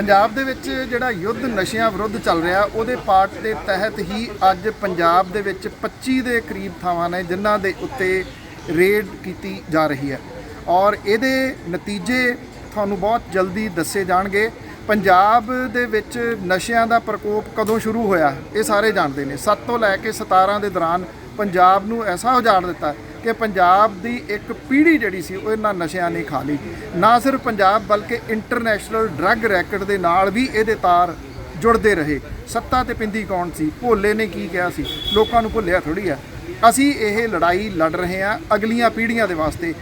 ਪੰਜਾਬ ਦੇ ਵਿੱਚ ਜਿਹੜਾ ਯੁੱਧ ਨਸ਼ਿਆਂ ਵਿਰੁੱਧ ਚੱਲ ਰਿਹਾ, ਉਹਦੇ ਪਾਰਟ ਦੇ ਤਹਿਤ ਹੀ ਅੱਜ ਪੰਜਾਬ ਦੇ ਵਿੱਚ 25 ਦੇ ਕਰੀਬ ਥਾਵਾਂ ਨੇ ਜਿਨ੍ਹਾਂ ਦੇ ਉੱਤੇ ਰੇਡ ਕੀਤੀ ਜਾ ਰਹੀ ਹੈ। ਔਰ ਇਹਦੇ ਨਤੀਜੇ ਤੁਹਾਨੂੰ ਬਹੁਤ ਜਲਦੀ ਦੱਸੇ ਜਾਣਗੇ। ਪੰਜਾਬ ਦੇ ਵਿੱਚ ਨਸ਼ਿਆਂ ਦਾ ਪ੍ਰਕੋਪ ਕਦੋਂ ਸ਼ੁਰੂ ਹੋਇਆ, ਇਹ ਸਾਰੇ ਜਾਣਦੇ ਨੇ। 7 ਤੋਂ ਲੈ ਕੇ 17 ਦੇ ਦੌਰਾਨ ਪੰਜਾਬ ਨੂੰ ਐਸਾ ਉਜਾੜ ਦਿੱਤਾ ਕਿ ਪੰਜਾਬ ਦੀ ਇੱਕ ਪੀੜ੍ਹੀ ਜਿਹੜੀ ਸੀ ਉਹ ਇਹਨਾਂ ਨਸ਼ਿਆਂ ਨੇ ਖਾ ਲਈ। ਨਾ ਸਿਰਫ ਪੰਜਾਬ ਬਲਕਿ ਇੰਟਰਨੈਸ਼ਨਲ ਡਰੱਗ ਰੈਕਟ ਦੇ ਨਾਲ ਵੀ ਇਹਦੇ ਤਾਰ ਜੁੜਦੇ ਰਹੇ। ਸੱਤਾ ਤੇ ਪਿੰਦੀ ਕੌਣ ਸੀ? ਭੋਲੇ ਨੇ ਕੀ ਕਿਹਾ ਸੀ? ਲੋਕਾਂ ਨੂੰ ਭੁੱਲਿਆ ਥੋੜੀ ਆ। ਅਸੀਂ ਇਹ ਲੜਾਈ ਲੜ ਰਹੇ ਹਾਂ ਅਗਲੀਆਂ ਪੀੜ੍ਹੀਆਂ ਦੇ ਵਾਸਤੇ।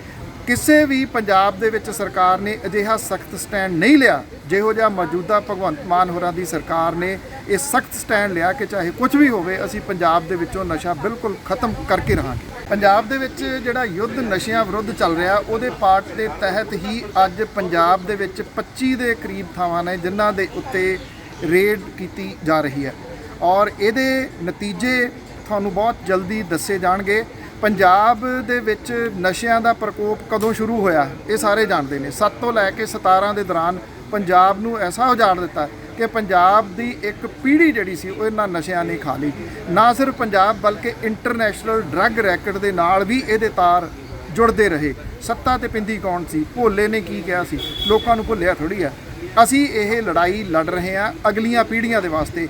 ਕਿਸੇ ਵੀ ਪੰਜਾਬ ਦੇ ਵਿੱਚ ਸਰਕਾਰ ਨੇ ਅਜਿਹਾ ਸਖਤ ਸਟੈਂਡ ਨਹੀਂ ਲਿਆ। ਜਿਹੋ ਜਿਹਾ ਮੌਜੂਦਾ ਭਗਵੰਤ ਮਾਨ ਹੋਰਾਂ ਦੀ ਸਰਕਾਰ ਨੇ ਇਹ ਸਖਤ ਸਟੈਂਡ ਲਿਆ ਕਿ ਚਾਹੇ ਕੁਝ ਵੀ ਹੋਵੇ, ਅਸੀਂ ਪੰਜਾਬ ਦੇ ਵਿੱਚੋਂ ਨਸ਼ਾ ਬਿਲਕੁਲ ਖਤਮ ਕਰਕੇ ਰਹਾਂਗੇ। ਪੰਜਾਬ ਦੇ ਵਿੱਚ ਜਿਹੜਾ ਯੁੱਧ ਨਸ਼ਿਆਂ ਵਿਰੁੱਧ ਚੱਲ ਰਿਹਾ, ਉਹਦੇ ਪਾਰਟ ਦੇ ਤਹਿਤ ਹੀ ਅੱਜ ਪੰਜਾਬ ਦੇ ਵਿੱਚ 25 ਦੇ ਕਰੀਬ ਥਾਵਾਂ ਨੇ ਜਿਨ੍ਹਾਂ ਦੇ ਉੱਤੇ ਰੇਡ ਕੀਤੀ ਜਾ ਰਹੀ ਹੈ। ਔਰ ਇਹਦੇ ਨਤੀਜੇ ਤੁਹਾਨੂੰ ਬਹੁਤ ਜਲਦੀ ਦੱਸੇ ਜਾਣਗੇ। ਪੰਜਾਬ ਦੇ ਵਿੱਚ ਨਸ਼ਿਆਂ ਦਾ ਪ੍ਰਕੋਪ ਕਦੋਂ ਸ਼ੁਰੂ ਹੋਇਆ, ਇਹ ਸਾਰੇ ਜਾਣਦੇ ਨੇ। 7 ਤੋਂ ਲੈ ਕੇ 17 ਦੇ ਦੌਰਾਨ ਪੰਜਾਬ ਨੂੰ ਐਸਾ ਉਜਾੜ ਦਿੱਤਾ ਕਿ ਪੰਜਾਬ ਦੀ ਇੱਕ ਪੀੜ੍ਹੀ ਜਿਹੜੀ ਸੀ ਉਹ ਇਹਨਾਂ ਨਸ਼ਿਆਂ ਨੇ ਖਾ ਲਈ। ਨਾ ਸਿਰਫ ਪੰਜਾਬ ਬਲਕਿ ਇੰਟਰਨੈਸ਼ਨਲ ਡਰੱਗ ਰੈਕਟ ਦੇ ਨਾਲ ਵੀ ਇਹਦੇ ਤਾਰ ਜੁੜਦੇ ਰਹੇ। ਸੱਤਾ ਤੇ ਪਿੰਦੀ ਕੌਣ ਸੀ? ਭੋਲੇ ਨੇ ਕੀ ਕਿਹਾ ਸੀ? ਲੋਕਾਂ ਨੂੰ ਭੁੱਲਿਆ ਥੋੜੀ ਆ। ਅਸੀਂ ਇਹ ਲੜਾਈ ਲੜ ਰਹੇ ਹਾਂ ਅਗਲੀਆਂ ਪੀੜ੍ਹੀਆਂ ਦੇ ਵਾਸਤੇ।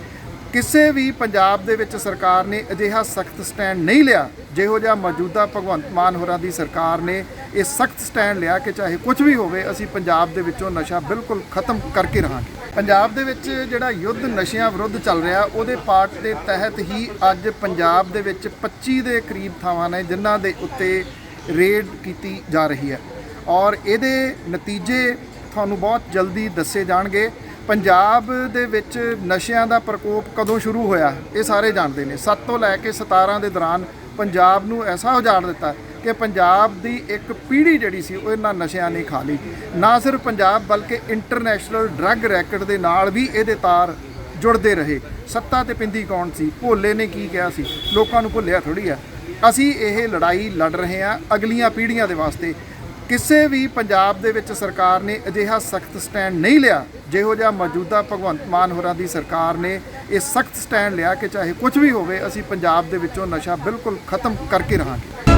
ਕਿਸੇ ਵੀ ਪੰਜਾਬ ਦੇ ਵਿੱਚ ਸਰਕਾਰ ਨੇ ਅਜਿਹਾ ਸਖਤ ਸਟੈਂਡ ਨਹੀਂ ਲਿਆ, ਜਿਹੋ ਜਿਹਾ ਮੌਜੂਦਾ ਭਗਵੰਤ ਮਾਨ ਹੋਰਾਂ ਦੀ ਸਰਕਾਰ ਨੇ ਇਹ ਸਖਤ ਸਟੈਂਡ ਲਿਆ ਕਿ ਚਾਹੇ ਕੁਝ ਵੀ ਹੋਵੇ, ਅਸੀਂ ਪੰਜਾਬ ਦੇ ਵਿੱਚੋਂ ਨਸ਼ਾ ਬਿਲਕੁਲ ਖਤਮ ਕਰਕੇ ਰਹਾਂਗੇ। ਪੰਜਾਬ ਦੇ ਵਿੱਚ ਜਿਹੜਾ ਯੁੱਧ ਨਸ਼ਿਆਂ ਵਿਰੁੱਧ ਚੱਲ ਰਿਹਾ, ਉਹਦੇ ਪਾਰਟ ਦੇ ਤਹਿਤ ਹੀ ਅੱਜ ਪੰਜਾਬ ਦੇ ਵਿੱਚ 25 ਦੇ ਕਰੀਬ ਥਾਵਾਂ ਨੇ, ਜਿਨ੍ਹਾਂ ਦੇ ਉੱਤੇ ਰੇਡ ਕੀਤੀ ਜਾ ਰਹੀ ਹੈ। ਔਰ ਇਹਦੇ ਨਤੀਜੇ ਤੁਹਾਨੂੰ ਬਹੁਤ ਜਲਦੀ ਦੱਸੇ ਜਾਣਗੇ। ਪੰਜਾਬ ਦੇ ਵਿੱਚ ਨਸ਼ਿਆਂ ਦਾ ਪ੍ਰਕੋਪ ਕਦੋਂ ਸ਼ੁਰੂ ਹੋਇਆ, ਇਹ ਸਾਰੇ ਜਾਣਦੇ ਨੇ। 7 ਤੋਂ ਲੈ ਕੇ 17 ਦੇ ਦੌਰਾਨ ਪੰਜਾਬ ਨੂੰ ਐਸਾ ਉਜਾੜ ਦਿੱਤਾ ਕਿ ਪੰਜਾਬ ਦੀ ਇੱਕ ਪੀੜ੍ਹੀ ਜਿਹੜੀ ਸੀ, ਉਹ ਇਹਨਾਂ ਨਸ਼ਿਆਂ ਨੇ ਖਾ ਲਈ। ਨਾ ਸਿਰਫ ਪੰਜਾਬ, ਬਲਕਿ ਇੰਟਰਨੈਸ਼ਨਲ ਡਰੱਗ ਰੈਕਟ ਦੇ ਨਾਲ ਵੀ ਇਹਦੇ ਤਾਰ ਜੁੜਦੇ ਰਹੇ। ਸੱਤਾ ਤੇ ਪਿੰਦੀ ਕੌਣ ਸੀ? ਭੋਲੇ ਨੇ ਕੀ ਕਿਹਾ ਸੀ? ਲੋਕਾਂ ਨੂੰ ਭੁੱਲਿਆ ਥੋੜੀ ਆ। ਅਸੀਂ ਇਹ ਲੜਾਈ ਲੜ ਰਹੇ ਹਾਂ ਅਗਲੀਆਂ ਪੀੜ੍ਹੀਆਂ ਦੇ ਵਾਸਤੇ। ਕਿਸੇ ਵੀ ਪੰਜਾਬ ਦੇ ਵਿੱਚ ਸਰਕਾਰ ਨੇ ਅਜਿਹਾ ਸਖਤ ਸਟੈਂਡ ਨਹੀਂ ਲਿਆ, ਜਿਹੋ ਜਿਹਾ ਮੌਜੂਦਾ ਭਗਵੰਤ ਮਾਨ ਹੋਰਾਂ ਦੀ ਸਰਕਾਰ ਨੇ ਇਹ ਸਖਤ ਸਟੈਂਡ ਲਿਆ ਕਿ ਚਾਹੇ ਕੁਝ ਵੀ ਹੋਵੇ, ਅਸੀਂ ਪੰਜਾਬ ਦੇ ਵਿੱਚੋਂ ਨਸ਼ਾ ਬਿਲਕੁਲ ਖਤਮ ਕਰਕੇ ਰਹਾਂਗੇ।